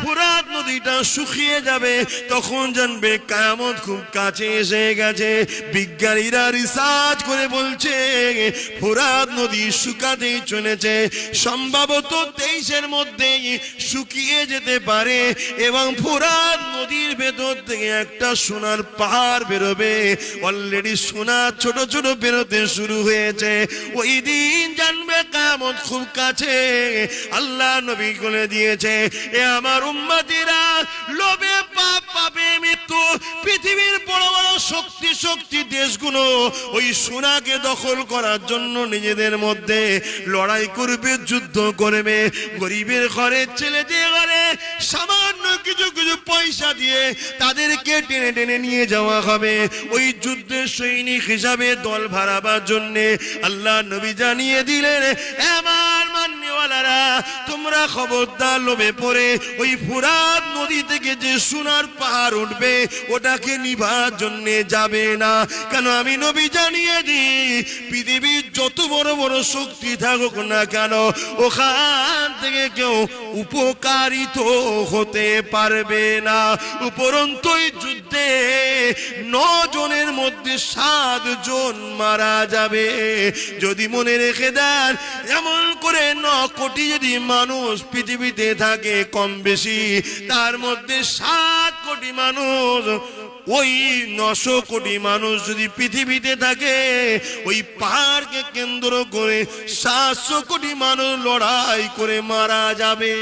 ফুরাত নদীটা শুকিয়ে যাবে, তখন জানবে কায়ামত খুব কাছে এসে গেছে। বিজ্ঞানীরা রিসার্চ করে বলছে, ফুরাত নদী শুকাতেই চলেছে। সম্ভবত তেইশের মধ্যেই শুকিয়ে যেতে পারে এবং ফুরাত নদীর ভেতর থেকে একটা সোনার পাহাড় বেরোবে। অলরেডি সোনা ছোট ছোট বেরোতে শুরু হয়েছে। ওই দিন জানবে কামত খুব কাছে। আল্লাহ নবী করে দিয়েছে, এ আমার উম্মাতিরা, লোভে পাপ পাবে মৃত্যু, পৃথিবীর বড় বড় শক্তি শক্তি দেশগুলো ওই সোনাকে দখল করার জন্য নিজেদের মধ্যে লড়াই করবে, যুদ্ধ করবে। গরিবের ঘরে ছেলে যে ঘরে সামান্য কিছু কিছু পয়সা দিয়ে তাদেরকে টেনে টেনে নিয়ে যাওয়া হবে। ওই যুদ্ধের সৈনিক হিসাবে দল ভাড়াবার জন্য আল্লাহ নবী জানিয়ে দিলেন, এবার মান্যওয়ালারা তোমরা খবরদার লোভে পড়ে, ওই ফুরাত নদী থেকে যে সোনার পাহাড় উঠবে, ওটাকে নিভার জন্য যাবে না। কেন আমি নবী জানিয়ে দিই, পৃথিবীর যত বড় বড় শক্তি থাকুক না কেন, ওখান থেকে কেউ উপকারিত হতে পারবে না। উপরন্ত যুদ্ধে জনের মধ্যে সাত জন মারা যাবে। যদি মনে রেখে দেন, এমন করে ন কোটি যদি মানুষ পৃথিবীতে থাকে কম বেশি, তার মধ্যে সাত কোটি মানুষ, ওই নশো কোটি মানুষ যদি পৃথিবীতে থাকে, ওই পাহাড়কে কেন্দ্র করে সাতশো কোটি মানুষ লড়াই করে মারা যাবে।